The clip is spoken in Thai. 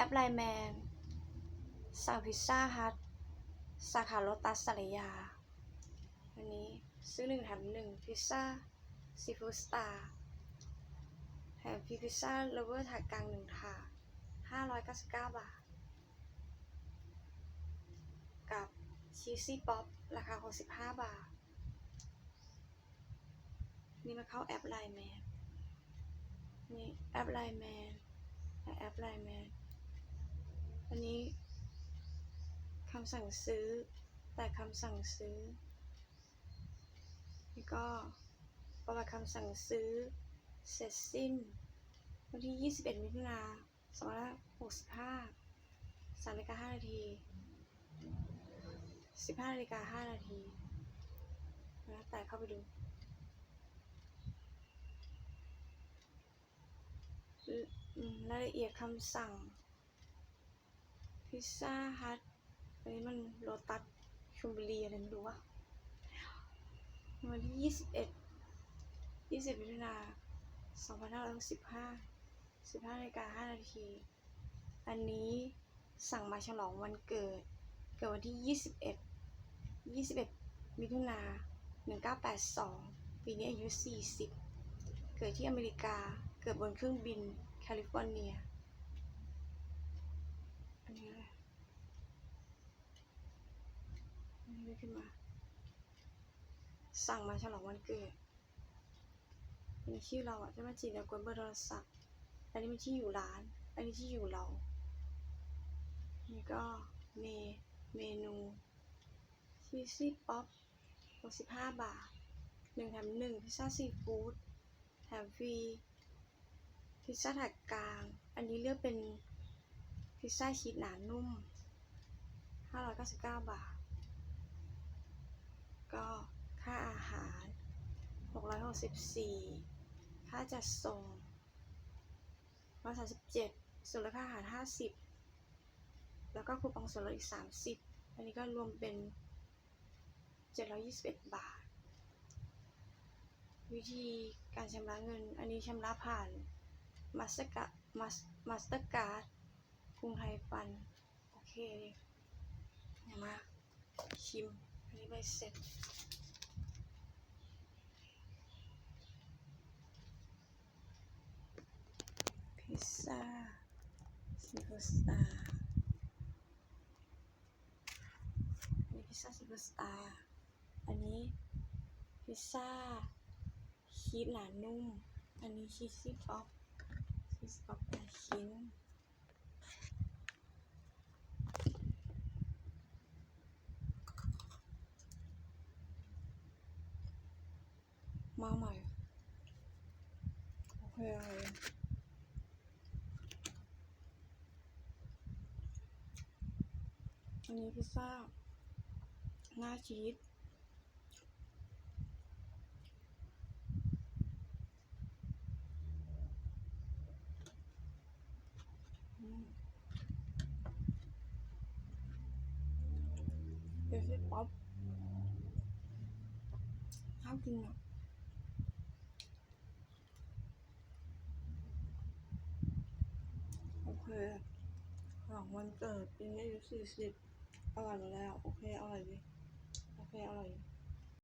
แอปไลแมนสั่งพิซซ่าฮัทสาขาโลตัสสารยาอันนี้ซื้อหนึ่งแถมหนึ่งพิซซ่าซีฟูสตาร์แถมฟรีพิซซ่าเลเวอร์ถาดกลางหนึ่งถาดห้าร้อยเก้าสิบเก้าบาท กับชีสซี่ป๊อปราคาหกสิบห้าบาท นี่มาเข้าแอปไลน์แมนนี่แอปไลน์แมนแอปไลน์แมน อันนี้คำสั่งซื้อ แต่คำสั่งซื้อนี่ก็ประวัติคำสั่งซื้อ เสร็จสิ้น วันที่ 21 มิถุนา2565 3นาฬิกา5นาที 15นาฬิกา5นาทีนะแต่เข้าไปดูรายละเอียดคำสั่ง พิซซ่าฮัทอันนี้มันโลตัสชลบุรีอะไรไม่รู้วะวันที่ยี่สิบเอ็ดยี่สิบมิถุนาสองพันห้าร้อยสิบห้าสิบห้านาฬิกาห้านาที อันนี้สั่งมาฉลองวันเกิด เกิดวันที่ยี่สิบเอ็ดยี่สิบเอ็ดมิถุนาหนึ่งเก้าแปดสองปีนี้อายุสี่สิบเกิดที่อเมริกา เกิดบนเครื่องบินแคลิฟอร์เนีย อันนี้อะไรอันนี้ไม่ขึ้นมา สั่งมาฉลองวันเกิดอันนี้ชื่อเราอะจะมาจีนแล้วกวนเบอร์โทรศัพท์ อันนี้เป็นที่อยู่ร้าน อันนี้ที่อยู่เรา นี่ก็เมเมนูชีซี่ป๊อป65 บาทหนึ่งแถมหนึ่งพิซซ่าซีฟู้ดแถมฟรีพิซซ่าถาดกลาง อันนี้เลือกเป็น พิซซ่าชีสหนานุ่ม 599 บาท ก็ค่าอาหาร 664 ค่าจัดส่ง137ส่วนลดค่าอาหาร 50 แล้วก็คูปองส่วนลดอีก 30 อันนี้ก็รวมเป็น 721 บาท วิธีการชำระเงิน อันนี้ชำระผ่านมาสเตอร์การ์ดมาสเตอร์ การ์ดกรุงไทยฟันโอเคเดี๋ยมาชิมอันนี้ใบเสร็จพิซซ่าซีฟูสตาร์อันนี้พิซซ่าซีฟูสตาร์อันนี้พิซซ่าชีสหนานุ่ม อันนี้ชีสซี่ป๊อปชีสป๊อปแปดชิ้น มาใหม่ โอเคอันนี้พิซซ่า หน้าชีสเดี๋ยวสิป๊อปห้ามกินอะ โอ เคหลังวันเกิดปีนี้อายุสี่สิบอร่อยแล้ว โอเค อร่อยดีโอเค อร่อย